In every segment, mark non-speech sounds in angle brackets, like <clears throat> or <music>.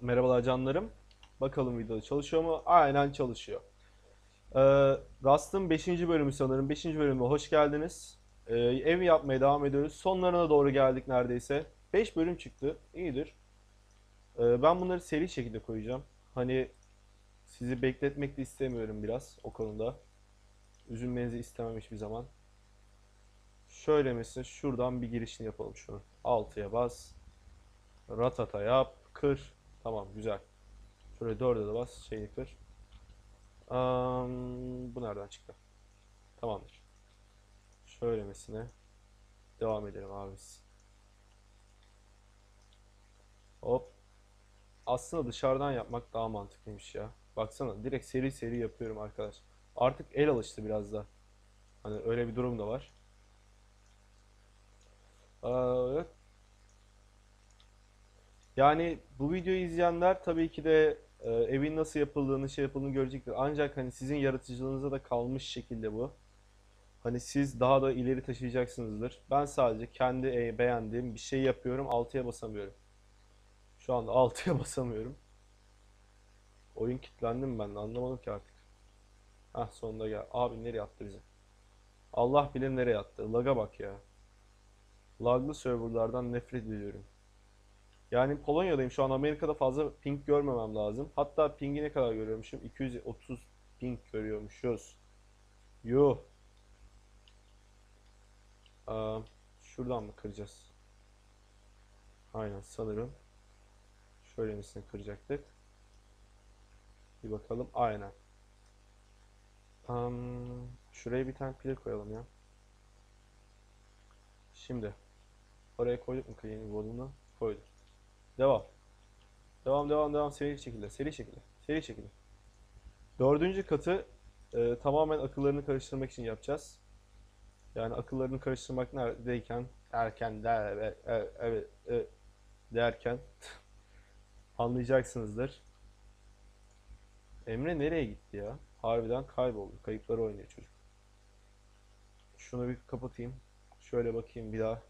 Merhabalar canlarım. Bakalım videoda çalışıyor mu? Aynen çalışıyor. Ee, Rust'ın 5. bölümü sanırım. 5. bölüme hoş geldiniz. Ee, ev yapmaya devam ediyoruz. Sonlarına doğru geldik neredeyse. 5 bölüm çıktı. İyidir. Ee, ben bunları seri şekilde koyacağım. Hani sizi bekletmek de istemiyorum biraz o konuda. Üzülmenizi istemem hiçbir zaman. Şöyle mesela şuradan bir girişini yapalım şunu. 6'ya bas. Ratata yap. Kır. Tamam güzel. Şöyle 4'e de bas. Şeyi kır. Am, bu nereden çıktı? Tamamdır. Şöylemesine devam edelim abimiz. Hop. Aslında dışarıdan yapmak daha mantıklıymış ya. Baksana direkt seri seri yapıyorum arkadaş. Artık el alıştı biraz da. Hani öyle bir durum da var. Evet. Yani bu videoyu izleyenler tabii ki de e, evin nasıl yapıldığını, şey yapıldığını görecektir. Ancak hani sizin yaratıcılığınıza da kalmış şekilde bu. Hani siz daha da ileri taşıyacaksınızdır. Ben sadece kendi e, beğendiğim bir şey yapıyorum. 6'ya basamıyorum. Şu anda 6'ya <laughs> basamıyorum. Oyun kilitlendi mi ben de anlamadım ki artık. Hah sonunda gel. Abi nereye attı bizi? Allah bilir nereye attı. Lag'a bak ya. Laglı serverlardan nefret ediyorum. Yani Polonya'dayım şu an Amerika'da fazla ping görmemem lazım. Hatta pingi ne kadar görüyormuşum? 230 ping görüyormuşuz. Yuh. Aa, şuradan mı kıracağız? Aynen sanırım. Şöyle misini kıracaktık. Bir bakalım. Aynen. Şuraya bir tane pil koyalım ya. Şimdi. Oraya koyduk mu cleaning volume'u? Koyduk. Devam. Devam devam devam seri şekilde seri şekilde seri şekilde. Dördüncü katı e, tamamen akıllarını karıştırmak için yapacağız. Yani akıllarını karıştırmak neredeyken erken der evet evet, evet, evet derken <laughs> anlayacaksınızdır. Emre nereye gitti ya? Harbiden kayboldu. Kayıpları oynuyor çocuk. Şunu bir kapatayım. Şöyle bakayım bir daha.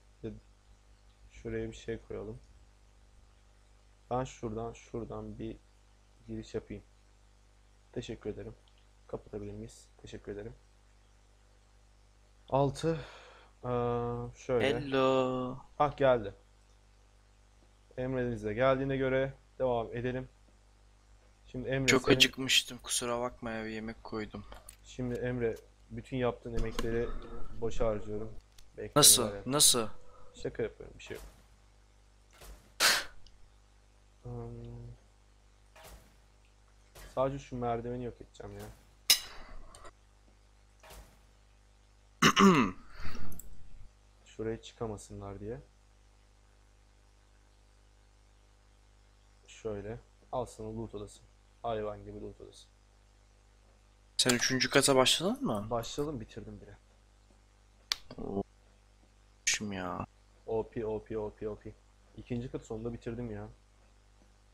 Şuraya bir şey koyalım. Ben şuradan şuradan bir giriş yapayım. Teşekkür ederim. Kapatabilir miyiz? Teşekkür ederim. 6 şöyle. Hello. Ah geldi. Emre'niz de geldiğine göre devam edelim. Şimdi Emre Çok senin- acıkmıştım. Kusura bakma ya bir yemek koydum. Şimdi Emre bütün yaptığın emekleri boşa harcıyorum. Bekle Nasıl? yap- Nasıl? Şaka yapıyorum bir şey yok. Hmm. Sadece şu merdiveni yok edeceğim ya. <clears throat> Şuraya çıkamasınlar diye. Şöyle. Al sana loot odası. Hayvan gibi loot odası. Sen üçüncü kata başladın mı? Başladım bitirdim bile. Şimdi ya. OP OP OP OP. İkinci kat sonunda bitirdim ya.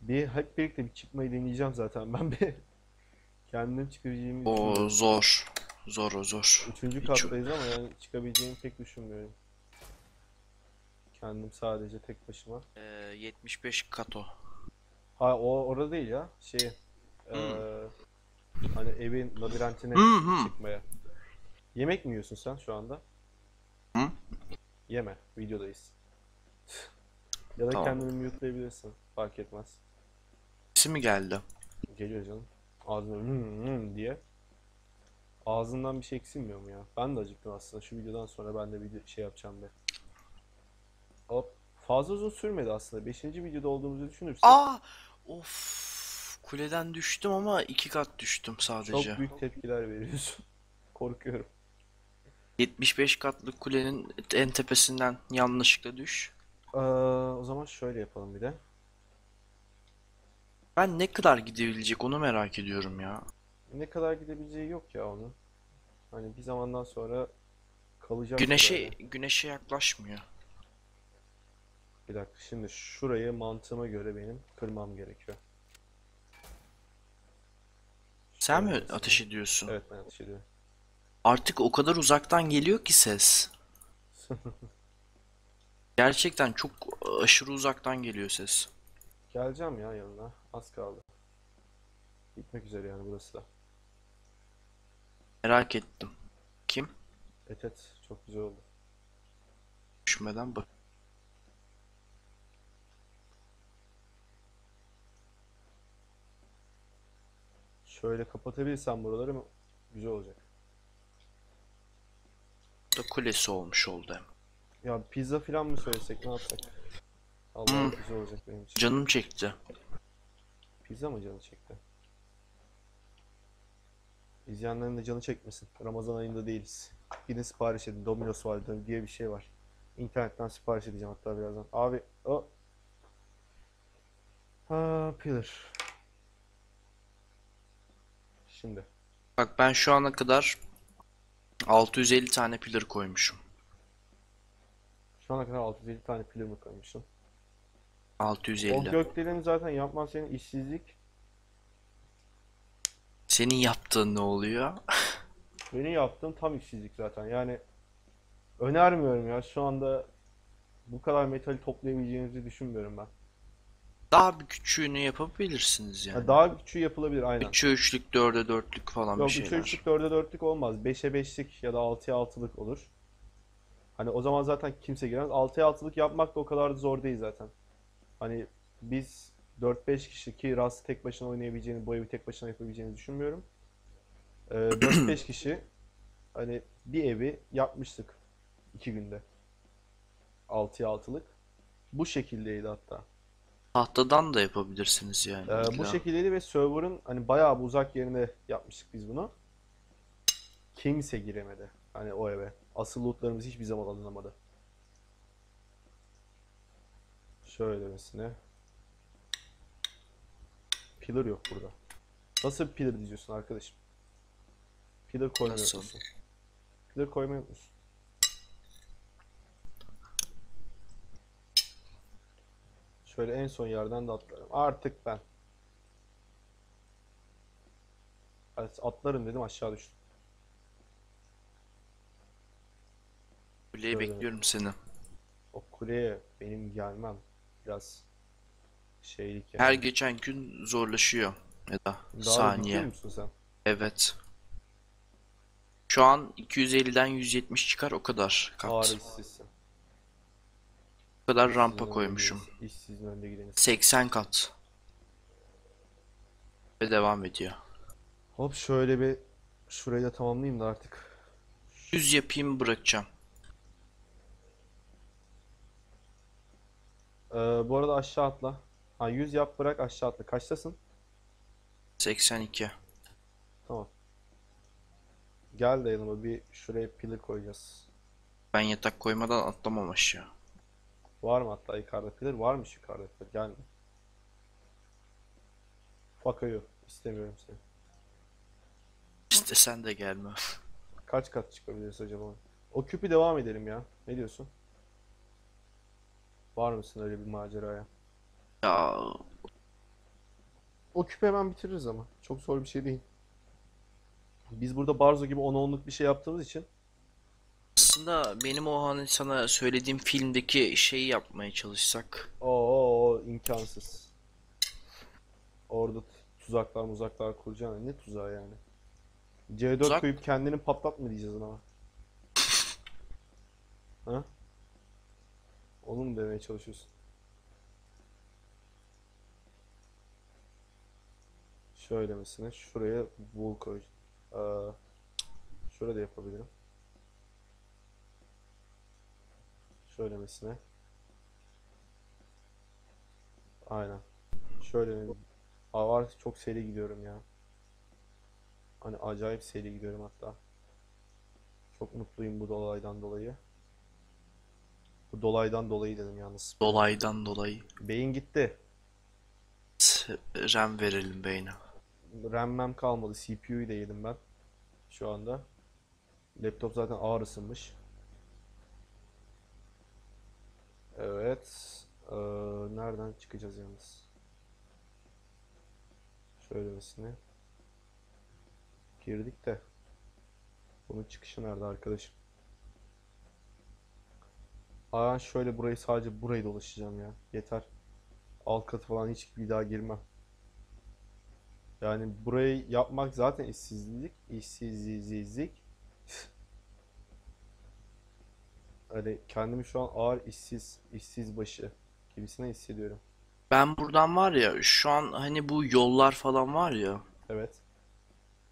Bir hep birlikte bir çıkmayı deneyeceğim zaten ben bir. <laughs> Kendim çıkabileceğimi O zor. Zor o zor. Üçüncü Hiç- kattayız ama yani çıkabileceğimi pek düşünmüyorum. Kendim sadece tek başıma. Ee, 75 kat o. Ha o orada değil ya. Şey eee, hani evin labirentine Hı hı. çıkmaya. Yemek mi yiyorsun sen şu anda? Hı? Yeme. Videodayız. <laughs> Ya da Tamam. kendini mute'layabilirsin. Fark etmez. Sesi mi geldi? Geliyor canım. Ağzına hmm, hmm diye. Ağzından bir şey eksilmiyor mu ya? Ben de acıktım aslında. Şu videodan sonra ben de bir şey yapacağım be. Hop. Fazla uzun sürmedi aslında. Beşinci videoda olduğumuzu düşünürsek Aa! Of! Kuleden düştüm ama iki kat düştüm çok sadece. büyük tepkiler veriyorsun. <laughs> Korkuyorum. 75 katlı kulenin en tepesinden yanlışlıkla düş. Ee, o zaman şöyle yapalım bir de. Ben ne kadar gidebilecek onu merak ediyorum ya. Ne kadar gidebileceği yok ya onun. Hani bir zamandan sonra kalacak Güneşe kadar. güneşe yaklaşmıyor. Bir dakika şimdi şurayı mantığıma göre benim kırmam gerekiyor. Sen mi Şöyle ateş ediyorsun? Evet ben ateş ediyorum. Artık o kadar uzaktan geliyor ki ses. <laughs> Gerçekten çok aşırı uzaktan geliyor ses. Geleceğim ya yanına. Az kaldı. Bitmek üzere yani burası da. Merak ettim. Kim? Et et. Çok güzel oldu. Düşmeden bak. Şöyle kapatabilirsem buraları mı? Güzel olacak. Da kulesi olmuş oldu hem. Ya pizza falan mı söylesek ne yapsak? Allah Hmm. güzel olacak benim için. Canım çekti. Pizza mı canı çekti? İzleyenlerin de canı çekmesin. Ramazan ayında değiliz. Gidin sipariş edin. Domino's var diye bir şey var. İnternetten sipariş edeceğim hatta birazdan. Abi o Ha, pillar. Şimdi Bak ben şu ana kadar 650 tane pillar koymuşum. şu ana kadar 650 tane pillar mı koymuşsun? O 650. gökdelen zaten yapman senin işsizlik. Senin yaptığın ne oluyor? <laughs> Benim yaptığım tam işsizlik zaten. Yani önermiyorum ya. Şu anda bu kadar metali toplayabileceğinizi düşünmüyorum ben. Daha bir küçüğünü yapabilirsiniz Ya yani. daha küçüğü yapılabilir aynen. 3'e 3'lük, 4'e 4'lük falan bir Yok 3'e şeyler. 3'lük 4'e 4'lük olmaz. 5'e 5'lik ya da 6'ya 6'lık olur. Hani o zaman zaten kimse giremez. 6'ya 6'lık yapmak da o kadar da zor değil zaten. Hani biz 4-5 kişi ki Rust tek başına oynayabileceğini, bu evi tek başına yapabileceğini düşünmüyorum. Ee, <clears throat> 4-5 kişi hani bir evi yapmıştık 2 günde. 6'ya 6'lık. Bu şekildeydi hatta. Tahtadan da yapabilirsiniz yani. Ee, bu şekildeydi ve server'ın hani bayağı bir uzak yerine yapmıştık biz bunu. Kimse giremedi hani o eve. Asıl lootlarımız hiçbir zaman alınamadı. Şöyle demesine. Pillar yok burada. Nasıl bir pillar diziyorsun arkadaşım? Pillar koymayı Nasıl? unutmuşsun. Pillar koymayı unutmuşsun. Şöyle en son yerden de atlarım. Artık ben. Atlarım dedim aşağı düştüm. Kuleyi Şöyle. bekliyorum seni. O kuleye benim gelmem biraz şeylik yani. Her geçen gün zorlaşıyor. Ya da saniye. musun sen? Evet. Şu an 250'den 170 çıkar o kadar Ağır kat. işsizsin. O kadar İşsizin rampa önde koymuşum. gideniz- İşsizin önde gideniz. 80 kat. Ve devam ediyor. Hop şöyle bir şurayı da tamamlayayım da artık. 100 yapayım bırakacağım. Ee, bu arada aşağı atla. Ha 100 yap bırak aşağı atla. Kaçtasın? 82. Tamam. Gel de yanıma bir şuraya pillar koyacağız. Ben yatak koymadan atlamam aşağı. Var mı hatta yukarıda pillar? Varmış yukarıda pillar. Gelme. Fuck you. İstemiyorum seni. İstesen de gelme. Kaç kat çıkabiliriz acaba? O küpü devam edelim ya. Ne diyorsun? Var mısın öyle bir maceraya? Ya O küpü hemen bitiririz ama. Çok zor bir şey değil. Biz burada Barzo gibi 10-10'luk bir şey yaptığımız için aslında benim o hani sana söylediğim filmdeki şeyi yapmaya çalışsak. o imkansız. Orada tuzaklar muzaklar kuracaksın. Ne tuzağı yani? C4 Tuzak- koyup kendini patlat mı diyeceğiz ona? <laughs> Ha? Onu mu demeye çalışıyorsun? Şöyle mesela şuraya wool koy. Ee, şurada yapabilirim. Şöyle mesela. Aynen. Şöyle Aa, artık çok seri gidiyorum ya. Hani acayip seri gidiyorum hatta. Çok mutluyum bu dolaydan dolayı. Bu dolaydan dolayı dedim yalnız. Dolaydan dolayı. Beyin gitti. RAM verelim beyne. RAM'mem kalmadı. CPU'yu da yedim ben. Şu anda. Laptop zaten ağır ısınmış. Evet. Ee, nereden çıkacağız yalnız? Şöylesine. Girdik de. Bunun çıkışı nerede arkadaşım? Aa şöyle burayı sadece burayı dolaşacağım ya. Yeter. Alt katı falan hiç bir daha girmem. Yani burayı yapmak zaten işsizlik, işsizlik. Hani kendimi şu an ağır işsiz, işsiz başı gibisine hissediyorum. Ben buradan var ya şu an hani bu yollar falan var ya Evet.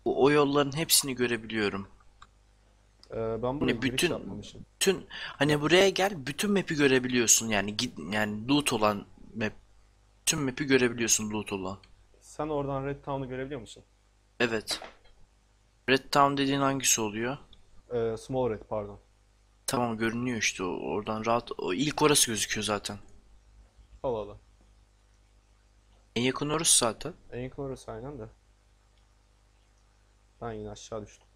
o, o yolların hepsini görebiliyorum. Ee, ben buraya Hani bütün yapmamışım. bütün hani buraya gel bütün map'i görebiliyorsun yani git yani loot olan map tüm map'i görebiliyorsun loot olan. Sen oradan Red Town'u görebiliyor musun? Evet. Red Town dediğin hangisi oluyor? Ee, Small Red pardon. Tamam görünüyor işte o, oradan rahat o ilk orası gözüküyor zaten. Allah Allah. En yakın orası zaten. En yakın orası aynen de. Ben yine aşağı düştüm.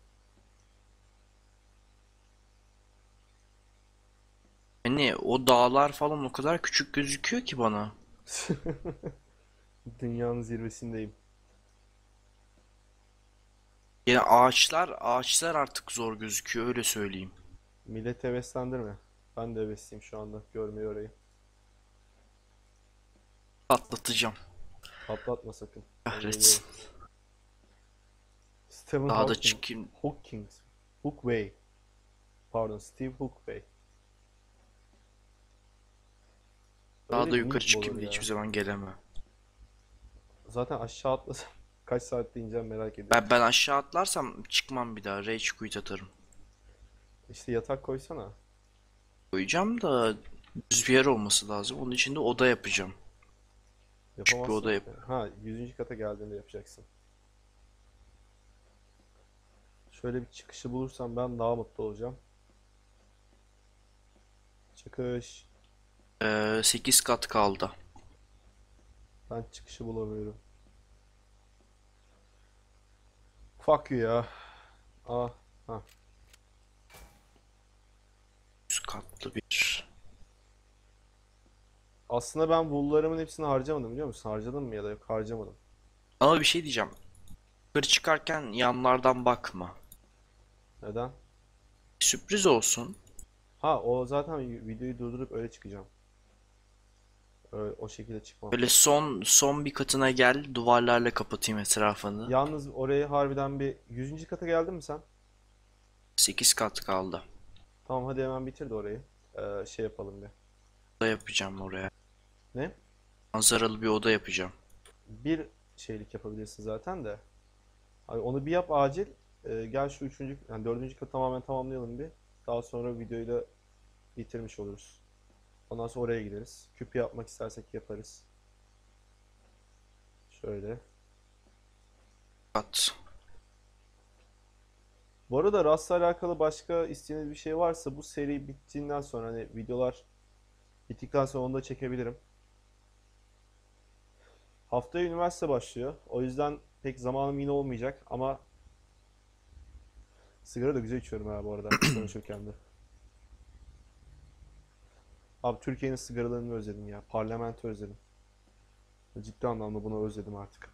Hani o dağlar falan o kadar küçük gözüküyor ki bana. <laughs> Dünyanın zirvesindeyim. Yani ağaçlar ağaçlar artık zor gözüküyor öyle söyleyeyim. Milleti heveslendirme. Ben de hevesliyim şu anda görmeyi orayı. Patlatacağım. Patlatma sakın. Kahretsin. Stephen Daha da Hawking. çıkayım. Hawking. Hookway. Pardon, Steve Hookway. Daha da bir yukarı çıkayım ya? hiçbir zaman gelemem. Zaten aşağı atlasam <laughs> kaç saatte ineceğim merak ediyorum. Ben, ben aşağı atlarsam çıkmam bir daha. Rage quit atarım. İşte yatak koysana. Koyacağım da düz bir yer olması lazım. Onun için de oda yapacağım. Yapamazsın. oda yap. Ha, 100. kata geldiğinde yapacaksın. Şöyle bir çıkışı bulursam ben daha mutlu olacağım. Çıkış. Ee, 8 kat kaldı. Ben çıkışı bulamıyorum. Fuck you ya. Ah, ha. 100 katlı bir. Aslında ben wool'larımın hepsini harcamadım biliyor musun? Harcadım mı ya da yok harcamadım. Ama bir şey diyeceğim. Yukarı çıkarken yanlardan bakma. Neden? Sürpriz olsun. Ha o zaten videoyu durdurup öyle çıkacağım. Öyle, o şekilde çıkmam. Böyle son son bir katına gel. Duvarlarla kapatayım etrafını. Yalnız oraya harbiden bir 100. kata geldin mi sen? 8 kat kaldı. Tamam hadi hemen bitir de orayı. Ee, şey yapalım bir. Oda yapacağım oraya. Ne? Manzaralı bir oda yapacağım. Bir şeylik yapabilirsin zaten de. Abi onu bir yap acil. Ee, gel şu üçüncü, yani dördüncü katı tamamen tamamlayalım bir. Daha sonra videoyu da bitirmiş oluruz. Ondan sonra oraya gideriz. Küp yapmak istersek yaparız. Şöyle. Kat. Bu arada Rust'la alakalı başka isteğiniz bir şey varsa bu seri bittiğinden sonra hani videolar bittikten sonra onu da çekebilirim. Haftaya üniversite başlıyor. O yüzden pek zamanım yine olmayacak ama sigara da güzel içiyorum ha bu arada <clears throat> konuşurken de. Abi Türkiye'nin sigaralarını özledim ya. Parlamento özledim. Ciddi anlamda bunu özledim artık.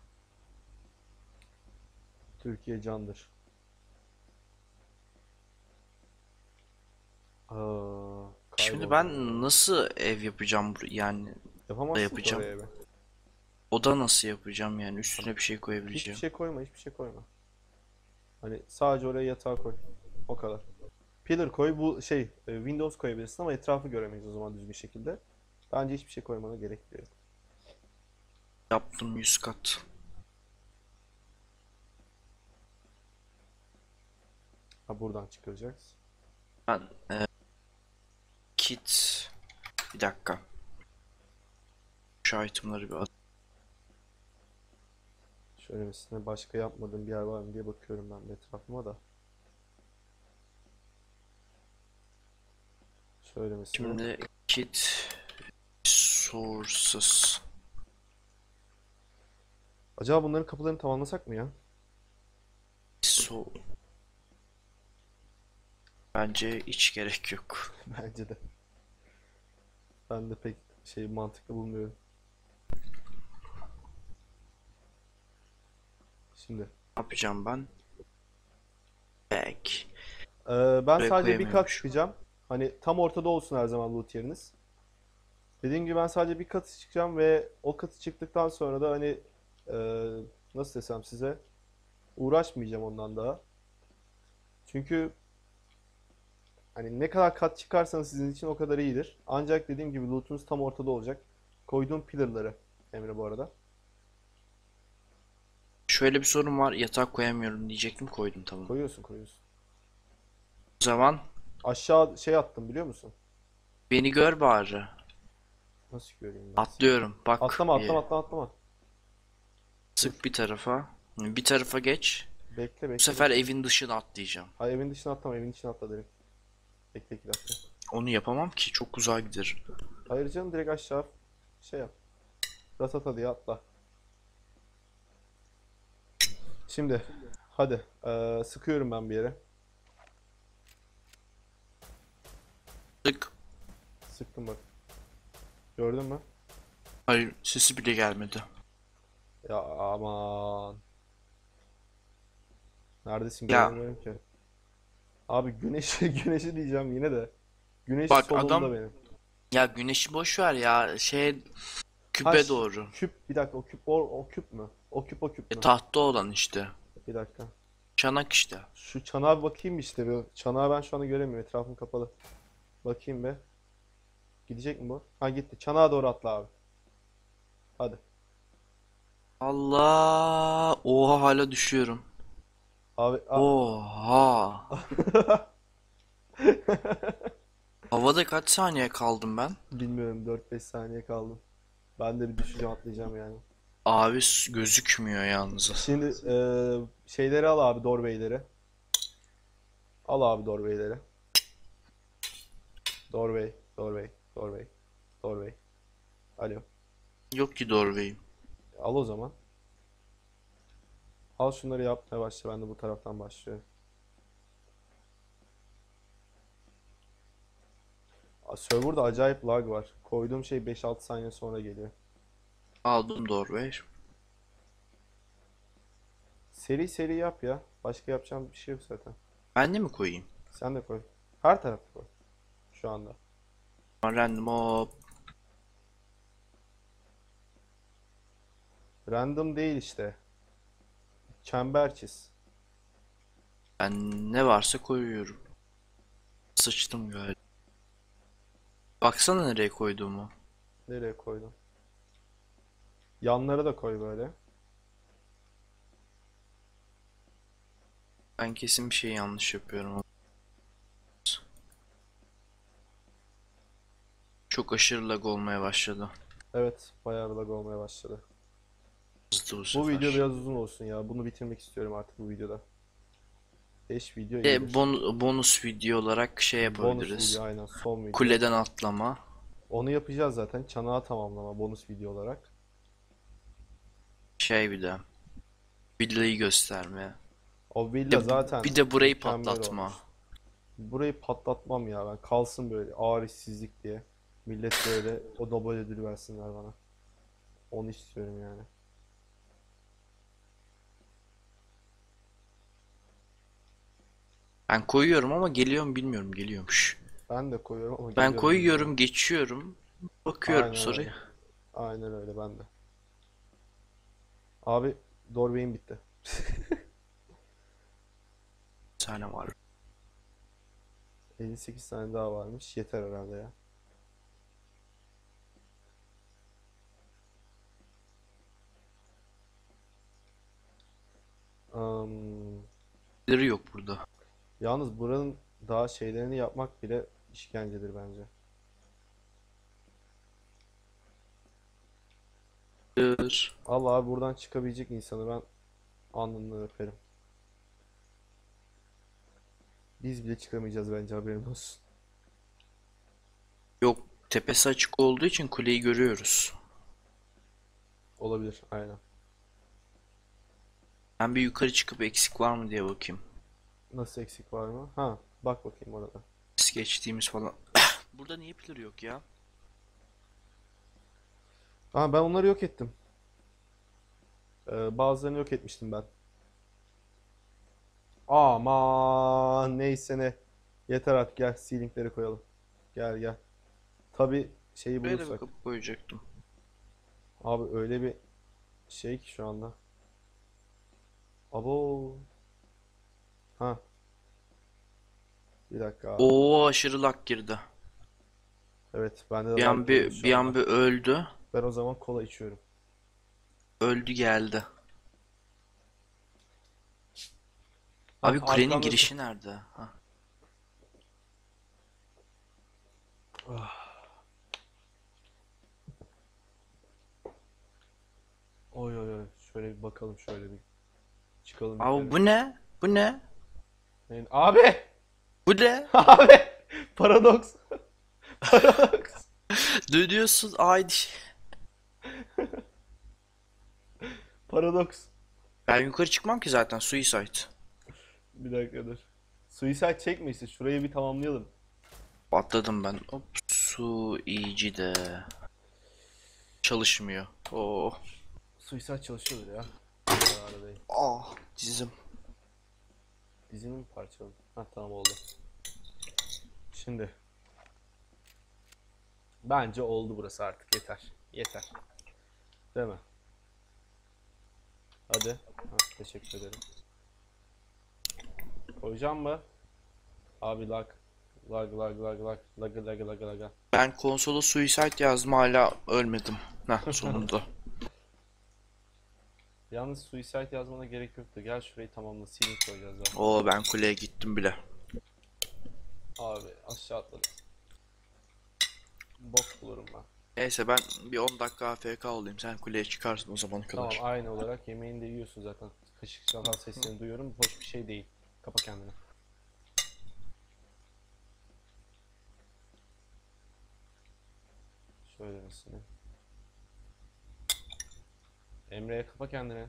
Türkiye candır. Aa, Şimdi ben nasıl ev yapacağım yani Yapamazsın yapacağım. oraya oda nasıl yapacağım yani üstüne bir şey Hiçbir koyabileceğim. şey koyma, hiçbir şey koyma. Hani sadece oraya yatağı koy. O kadar. Pillar koy, bu şey e, Windows koyabilirsin ama etrafı göremeyiz o zaman düzgün şekilde. Bence hiçbir şey koymana gerek yok. Yaptım 100 kat. Ha buradan çıkaracağız. Ben e, kit bir dakika. Şu itemları bir at. Şöyle mesela başka yapmadığım bir yer var mı diye bakıyorum ben de etrafıma da. Şöyle mesela. Şimdi kit sources. Acaba bunların kapılarını tamamlasak mı ya? So Bence hiç gerek yok. <laughs> Bence de. Ben de pek şey mantıklı bulmuyorum. Şimdi. Ne yapacağım ben? Back. Ee, ben Buraya sadece bir kat çıkacağım. Hani tam ortada olsun her zaman loot yeriniz. Dediğim gibi ben sadece bir katı çıkacağım ve o katı çıktıktan sonra da hani e, nasıl desem size uğraşmayacağım ondan daha. Çünkü hani ne kadar kat çıkarsanız sizin için o kadar iyidir. Ancak dediğim gibi lootunuz tam ortada olacak. Koyduğum pillarları Emre bu arada. Şöyle bir sorun var. Yatak koyamıyorum diyecektim. Koydum tamam. Koyuyorsun koyuyorsun. O zaman Aşağı şey attım biliyor musun? beni gör bari. Nasıl göreyim ben? Atlıyorum. Bak. Atlama atlama atlama atlama. Sık bir tarafa. Bir tarafa geç. Bekle bekle. Bu sefer bekle. evin dışına atlayacağım. Hayır evin dışına atlama evin içine atla direkt. Bekle iki dakika. Onu yapamam ki. Çok uzağa gider. Hayır canım direkt aşağı şey yap. Ratata diye atla. Şimdi hadi eee, sıkıyorum ben bir yere. Sık. Sıktım bak. Gördün mü? Hayır sesi bile gelmedi. Ya aman. Neredesin Ya. göremiyorum ki. Abi güneşi <laughs> güneşi diyeceğim yine de. Güneş Bak solumda adam- benim. Ya güneşi boş ver ya. Şey küpe Ha, ş- doğru. Küp bir dakika o küp o, o küp mü? O küp o küp E, mü? tahta olan işte. Bir dakika. Çanak işte. Şu çanağa bir bakayım işte. Bir çanağı ben şu anda göremiyorum. Etrafım kapalı. Bakayım be. Gidecek mi bu? Ha gitti. Çanağa doğru atla abi. Hadi. Allah. Oha hala düşüyorum. Abi a- Oha. <laughs> Havada kaç saniye kaldım ben? bilmiyorum 4-5 saniye kaldım. Ben de bir düşeceğim atlayacağım yani. Abi gözükmüyor yalnız. Şimdi eee, şeyleri al abi doorway'leri. Al abi Doorway, doorway, doorway, doorway. Alo. Yok ki doorway'im. Al o zaman. Al şunları yapmaya başla. Ben de bu taraftan başlıyorum. Server'da acayip lag var. Koyduğum şey 5-6 saniye sonra geliyor. Aldım doorway. Seri seri yap ya. Başka yapacağım bir şey yok zaten. Ben de mi koyayım? Sen de koy. Her tarafta koy. Şu anda. Random hop. Random değil işte. Çember çiz. Ben ne varsa koyuyorum. Sıçtım galiba. Baksana nereye koyduğumu. Nereye koydun? Yanlara da koy böyle. Ben kesin bir şey yanlış yapıyorum. Çok aşırı lag olmaya başladı. Evet, bayağı lag olmaya başladı. Hızlı bu Bu video biraz uzun olsun ya. Bunu bitirmek istiyorum artık bu videoda. 5 video E, bon- bonus video olarak şey Bonus yapabiliriz. video aynen son video. Kuleden atlama. Onu yapacağız zaten. Çanağı tamamlama bonus video olarak. Şey bir de. Villayı gösterme. O villa de, zaten bir de burayı patlatma. olmuş. Burayı patlatmam ya ben. Kalsın böyle ağır işsizlik diye. Millet böyle o Nobel ödülü versinler bana. Onu istiyorum yani. Ben koyuyorum ama geliyor mu bilmiyorum. Geliyormuş. Ben de koyuyorum ama Ben geliyorum. koyuyorum, geçiyorum. Bakıyorum Aynen sonra. öyle. Aynen öyle ben de. Abi Doorway'im bitti. Bir tane var. 58 tane daha varmış. Yeter herhalde ya. Birileri yok burada. yalnız buranın daha şeylerini yapmak bile işkencedir bence. Dur. Allah abi buradan çıkabilecek insanı ben alnından öperim. Biz bile çıkamayacağız bence haberin olsun. Yok, tepesi açık olduğu için kuleyi görüyoruz. Olabilir aynen. Ben bir yukarı çıkıp eksik var mı diye bakayım. Nasıl eksik var mı? Ha bak bakayım orada. Biz geçtiğimiz falan. <coughs> Burada niye pillar yok ya? Ha ben onları yok ettim. Ee, bazılarını yok etmiştim ben. Aman neyse ne. Yeter artık gel ceilingleri koyalım. Gel gel. Tabi şeyi da bulursak. bir kapı koyacaktım. Abi öyle bir şey ki şu anda. Abo. Ha. Bir dakika abi. Oo aşırı lag girdi. Evet bende de Bir lag an girdi bir şu bir an anda. bir öldü. Ben o zaman kola içiyorum. Öldü geldi. Abi kulenin arkamda- girişi nerede? Ha. Oy oy oy. Şöyle bir bakalım şöyle bir. Çıkalım Abi yukarı. bu ne? Bu ne? Yani- Abi! Bu ne? <laughs> Abi! Paradoks. <laughs> Paradoks. Dönüyorsun aynı şey. <laughs> Paradoks. Ben yukarı çıkmam ki zaten suicide. Bir dakika dur. Suicide çekme işte. Şurayı bir tamamlayalım. Atladım ben. Hop su iyici de. Çalışmıyor. Oo. Suicide çalışıyordur ya. Değil. Ah dizim. Dizini mi parçaladı? Ha tamam oldu. Şimdi. Bence oldu burası artık. Yeter. Yeter. Değil mi? Hadi. Ha, teşekkür ederim. Koyacağım mı? Abi lag. Lag lag lag lag. Lag lag lag lag. Ben konsola suicide yazdım hala ölmedim. Heh sonunda. <laughs> Yalnız suicide yazmana gerek yoktu. Gel şurayı tamamla. Ceiling koyacağız zaten. Oo ben kuleye gittim bile. Abi aşağı atladım. Bok bulurum ben. Neyse ben bir 10 dakika AFK olayım. Sen kuleye çıkarsın o zamana Tamam kadar. aynı olarak yemeğini de yiyorsun zaten. Kaşık çatal seslerini duyuyorum. Hoş bir şey değil. Kapa kendini. Şöyle mesela. Emre'ye kapa kendini.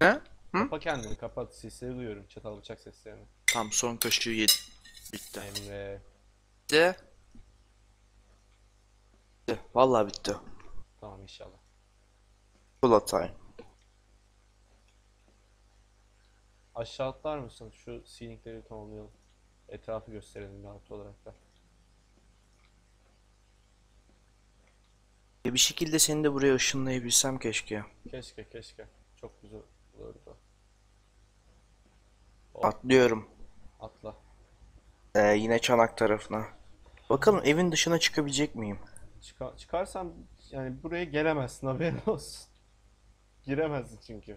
Ne? Hı? Kapa kendini kapat. Sesleri duyuyorum. Çatal bıçak seslerini. Tam son kaşığı yedim. Bitti. Emre. Bitti. Bitti. Vallahi bitti. Tamam inşallah. Full time. Aşağı atlar mısın? Şu ceilingleri tamamlayalım. Etrafı gösterelim bir artı olarak da. Bir şekilde seni de buraya ışınlayabilsem keşke. Keşke keşke. Çok güzel olurdu. Atlıyorum. Atla. Ee, yine çanak tarafına. Bakalım evin dışına çıkabilecek miyim? Çıka- çıkarsan yani buraya gelemezsin haberin <laughs> olsun. Giremezsin çünkü.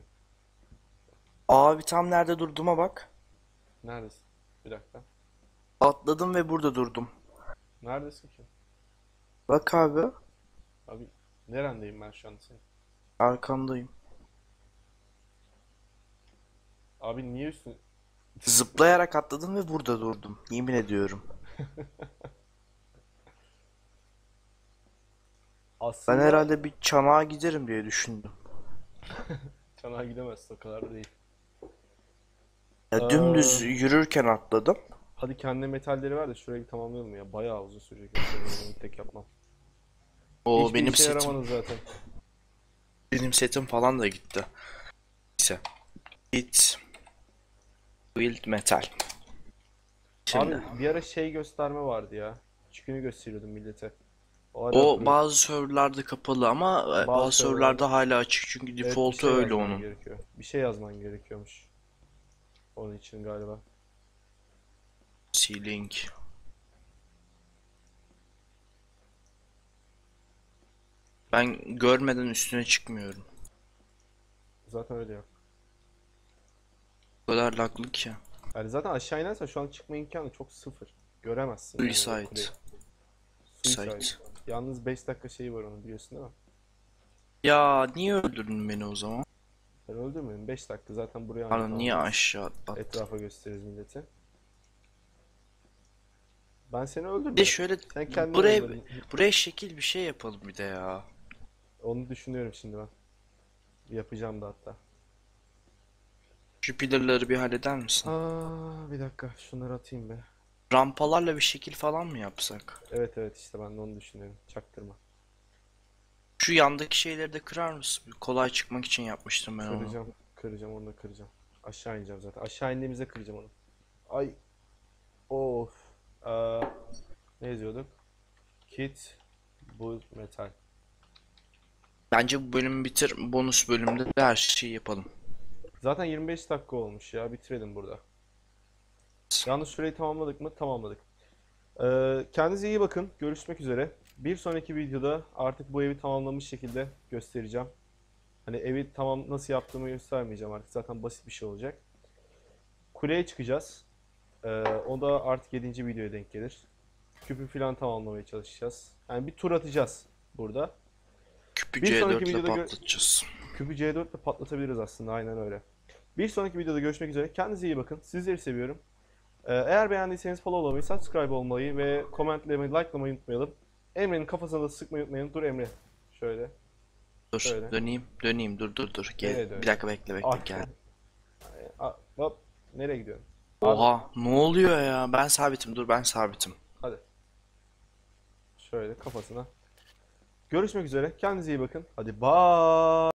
Abi tam nerede durduğuma bak. Neredesin? Bir dakika. Atladım ve burada durdum. Neredesin ki? Bak abi. Abi nerendeyim ben şu anda senin? Arkandayım. Abi niye üstün? Zıplayarak atladım ve burada durdum. Yemin ediyorum. <laughs> Ben Aslında herhalde bir çanağa giderim diye düşündüm. <laughs> çanağa gidemezsin o kadar da değil. Ya dümdüz yürürken atladım. Hadi kendine metalleri ver de şurayı bir tamamlayalım ya. Bayağı uzun sürecek. ben tek yapmam. O Hiçbir benim işe setim. zaten. Benim setim falan da gitti. Neyse. It Build Metal. Şimdi. Abi bir ara şey gösterme vardı ya. Çükünü gösteriyordum millete. O, O bazı serverlarda kapalı ama e, bazı serverlarda- serverlarda hala açık çünkü Evet, default'u şey öyle onun. Gerekiyor. Bir şey yazman gerekiyormuş. Onun için galiba. Ceiling. Ben görmeden üstüne çıkmıyorum. Zaten öyle yap. O kadar laglı ki. Yani zaten aşağı inersen şu an çıkma imkanı çok sıfır. Göremezsin yani Suicide. kuleyi. Suicide. Yalnız 5 dakika şeyi var onun biliyorsun değil mi? Ya niye öldürdün beni o zaman? Ben öldürmedim. 5 dakika zaten buraya anlatamam. niye aşağı attın? Etrafa gösteririz millete. Ben seni öldürmedim. Bir de şöyle Sen buraya öldürdün. buraya şekil bir şey yapalım bir de ya. Onu düşünüyorum şimdi ben. Yapacağım da hatta. Şu pillarları bir halleder misin? Aa, bir dakika şunları atayım be. Rampalarla bir şekil falan mı yapsak? Evet evet işte ben de onu düşünüyorum. Çaktırma. Şu yandaki şeyleri de kırar mısın? Kolay çıkmak için yapmıştım ben onu. Kıracağım. Kıracağım onu da kıracağım. Aşağı ineceğim zaten. Aşağı indiğimizde kıracağım onu. Ay. Of. Aa, ne yazıyorduk? Kit Bu metal. Bence bu bölümü bitir. Bonus bölümde de her şeyi yapalım. Zaten 25 dakika olmuş ya. Bitirelim burada. Yalnız süreyi tamamladık mı? Tamamladık. Ee, kendinize iyi bakın. Görüşmek üzere. Bir sonraki videoda artık bu evi tamamlamış şekilde göstereceğim. Hani evi tamam nasıl yaptığımı göstermeyeceğim artık. Zaten basit bir şey olacak. Kuleye çıkacağız. Ee, o da artık 7. videoya denk gelir. Küpü falan tamamlamaya çalışacağız. Yani bir tur atacağız burada. Küpü Bir sonraki C4 ile patlatacağız. Küpü C4 ile patlatabiliriz aslında aynen öyle. Bir sonraki videoda görüşmek üzere. Kendinize iyi bakın. Sizleri seviyorum. Ee, eğer beğendiyseniz follow olmayı, subscribe olmayı ve komentlemeyi, likelamayı unutmayalım. Emre'nin kafasına da sıkmayı unutmayın. Dur Emre. Şöyle. Dur Şöyle. döneyim döneyim dur dur dur. Gel. Nereye? Bir dakika bekle bekle Ah. gel. Aa, Hop. Nereye gidiyorsun? Abi, Oha ne oluyor ya? Ben sabitim dur ben sabitim. hadi. Şöyle kafasına. Görüşmek üzere. Kendinize iyi bakın. Hadi bye.